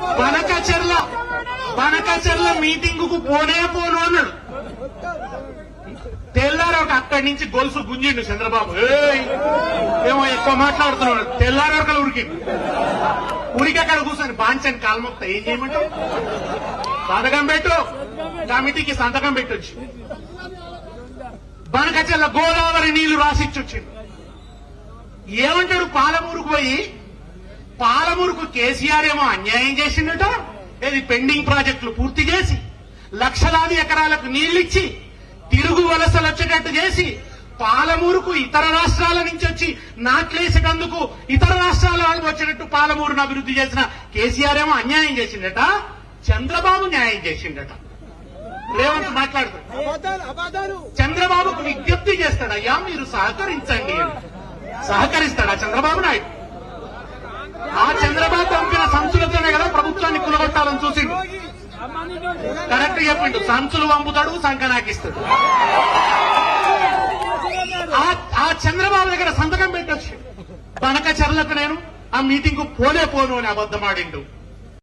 బనకచెర్ల బనకచెర్ల మీటింగ్కు పోనే పోను అన్నాడు. తెల్లారొక అక్కడి నుంచి గొలుసు గుంజిండు చంద్రబాబు. ఏమో ఎక్కువ మాట్లాడుతున్నాడు. తెల్లారొకలు ఉరికి. ఉరికి అక్కడ కూర్చొని బాంచని కాల్మొక్త ఏం చేయమంటావు? సంతకం పెట్టు. కమిటీకి సంతకం పెట్టొచ్చు. బనకచెల్ల గోదావరి నీళ్ళు రాసిచ్చొచ్చిండు. ఏమంటాడు? పాలమూరుకు పోయి పాలమూరుకు కేసీఆర్ ఏమో అన్యాయం చేసిండట. ఇది పెండింగ్ ప్రాజెక్టులు పూర్తి చేసి లక్షలాది ఎకరాలకు నీళ్ళిచ్చి తిరుగు వలసలు వచ్చేటట్టు చేసి పాలమూరుకు ఇతర రాష్ట్రాల నుంచి వచ్చి నాట్లేసేటందుకు ఇతర రాష్ట్రాల వాళ్ళు వచ్చేటట్టు పాలమూరును అభివృద్ధి చేసిన కేసీఆర్ ఏమో అన్యాయం చేసిండట. చంద్రబాబు న్యాయం చేసిండట. రేవంత్ మాట్లాడుతాడు. చంద్రబాబుకు విజ్ఞప్తి చేస్తాడు అయ్యా మీరు సహకరించండి సహకరిస్తాడా చంద్రబాబు నాయుడు? చంద్రబాబు పంపిన సంచులతోనే కదా ప్రభుత్వాన్ని కులగొట్టాలని చూసింది కరెక్ట్ చెప్పిండు. సంచులు పంపుతాడు సంఖ నాకిస్తాడు ఆ చంద్రబాబు దగ్గర సంతకం పెట్టచ్చు. పనక చర్లకు నేను ఆ మీటింగ్కు పోలే పోను అని అబద్ధమాడిండు